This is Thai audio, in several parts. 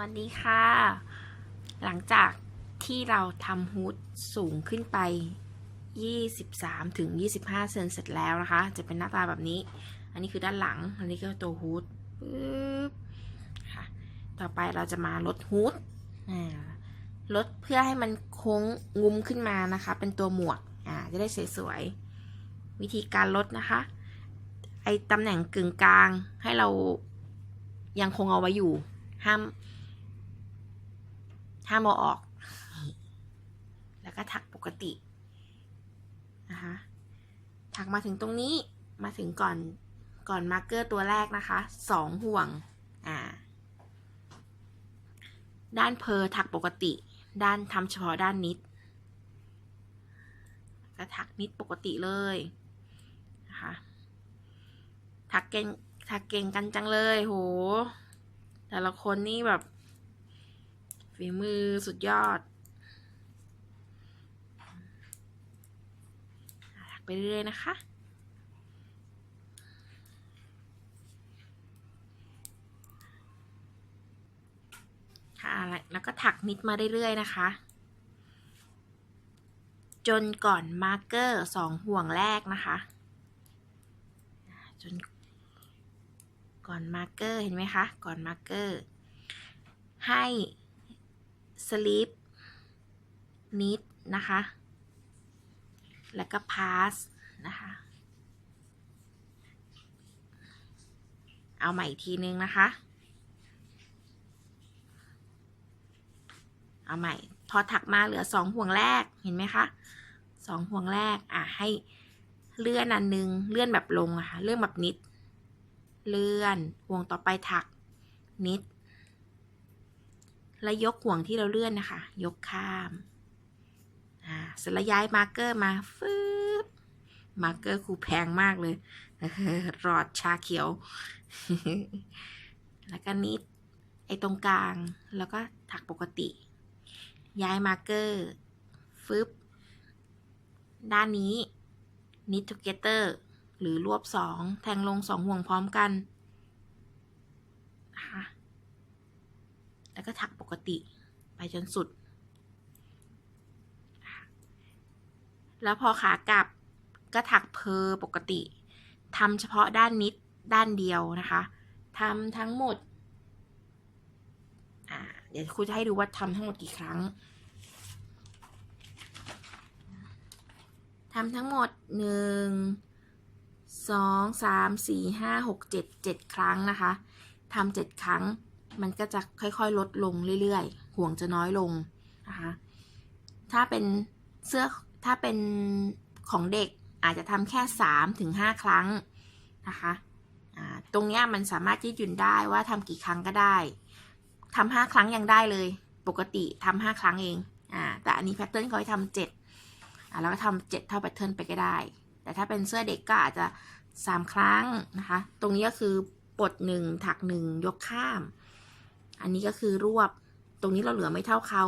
วัสดีค่ะ หลังจากที่เราทำฮูดสูงขึ้นไป 23 ถึง 25 เซนเสร็จแล้วนะคะ จะเป็นหน้าตาแบบนี้ อันนี้คือด้านหลัง อันนี้ก็ตัวฮูดปึ๊บค่ะ ต่อไปเราจะมาลดฮูดอ่าลดเพื่อให้มันโค้งงุ้มขึ้นมานะคะ เป็นตัวหมวก อ่า จะได้สวยๆ วิธีการลดนะคะ ไอตำแหน่งกึ่งกลางให้เรายังคงเอาไว้อยู่ ห้าม ห้ามเอาออก แล้วก็ถักปกตินะคะถักมาถึงตรงนี้มาถึงก่อนก่อนมาร์เกอร์ตัวแรกนะคะสองห่วงอ่าด้านเพอถักปกติ ด้านทำเฉพาะด้านนิดก็ถักนิดปกติเลยนะคะถักเก่งถักเก่งกันจังเลยโหแต่ละคนนี่แบบ ฝีมือสุดยอดถักไปเรื่อยๆนะคะ ค่ะแล้วก็ถักนิดมาเรื่อยๆนะคะ จนก่อนมาร์กเกอร์สองห่วงแรกนะคะ จนก่อนมาร์กเกอร์เห็นไหมคะ ก่อนมาร์กเกอร์ ให้ สลิปนิดนะคะ แล้วก็พาสนะคะ เอาใหม่อีกทีนึงนะคะ เอาใหม่ พอถักมาเหลือสองห่วงแรก เห็นไหมคะสองห่วงแรก อะ ให้เลื่อนอันนึง เลื่อนแบบลงอะค่ะ เลื่อนแบบนิด เลื่อน ห่วงต่อไปถักนิด แล้วยกห่วงที่เราเลื่อนนะคะ ยกข้าม อ่าเสร็จแล้วย้ายมาร์กเกอร์มาฟึบมาร์กเกอร์ครูแพงมากเลยหลอดชาเขียว แล้วก็นิด ไอ้ตรงกลาง แล้วก็ถักปกติ ย้ายมาร์กเกอร์ฟึบ ด้านนี้ knit together หรือรวบสองแทงลงสองห่วงพร้อมกันนะคะแล้วก็ถัก กติ ไปจนสุด แล้วพอขากลับก็ถักเพอปกติทำเฉพาะด้านนิดด้านเดียวนะคะทำทั้งหมด เดี๋ยวครูจะให้ดูว่าทำทั้งหมดกี่ครั้งทำทั้งหมดหนึ่งสองสามสี่ห้าหกเจ็ดเจ็ดครั้งนะคะทำเจ็ดครั้ง มันก็จะค่อยๆ ลดลงเรื่อยๆ ห่วงจะน้อยลงนะคะ ถ้าเป็นเสื้อถ้าเป็นของเด็กอาจจะทำแค่สามถึงห้าครั้งนะคะตรงนี้มันสามารถยืดหยุ่นได้ว่าทำกี่ครั้งก็ได้ทำห้าครั้งยังได้เลย ปกติทำห้าครั้งเองอ่าแต่อันนี้แพทเทิร์นเขาให้ทำเจ็ดอ่าแล้วก็ทำเจ็ดเท่าแพทเทิร์นไปก็ได้ แต่ถ้าเป็นเสื้อเด็กก็อาจจะสามครั้งนะคะ ตรงนี้ก็คือปลดหนึ่งถักหนึ่งยกข้าม อันนี้ก็คือรวบ ตรงนี้เราเหลือไม่เท่าเขา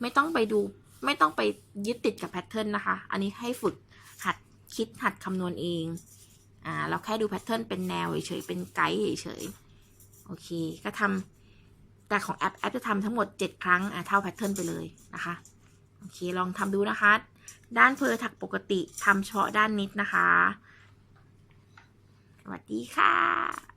ไม่ต้องไปดู ไม่ต้องไปยึดติดกับแพทเทิร์นนะคะ อันนี้ให้ฝึกหัดคิดหัดคำนวณเอง อ่า เราแค่ดูแพทเทิร์นเป็นแนวเฉยๆ เป็นไกด์เฉยๆ โอเค ก็ทำแต่ของแอปแอปจะทำทั้งหมด 7 ครั้ง อ่าเท่าแพทเทิร์นไปเลยนะคะ โอเค ลองทำดูนะคะ ด้านเพอถักปกติทำเฉพาะด้านนิดนะคะ สวัสดีค่ะ